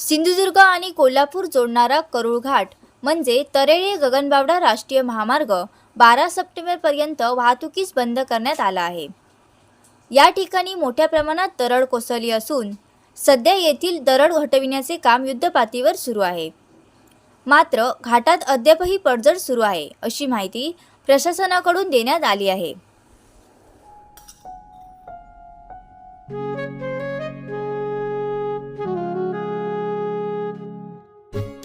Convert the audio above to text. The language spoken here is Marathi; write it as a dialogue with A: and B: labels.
A: सिंधुदुर्ग आणि कोल्हापूर जोडणारा करुळघाट म्हणजे तरेळे गगनबावडा राष्ट्रीय महामार्ग बारा सप्टेंबरपर्यंत वाहतुकीस बंद करण्यात आला आहे. या ठिकाणी मोठ्या प्रमाणात दरड कोसळली असून सध्या येथील दरड हटविण्याचे काम युद्धपातळीवर सुरू आहे. मात्र घाटात अद्यापही पडझड सुरू आहे अशी माहिती प्रशासनाकडून देण्यात आली आहे.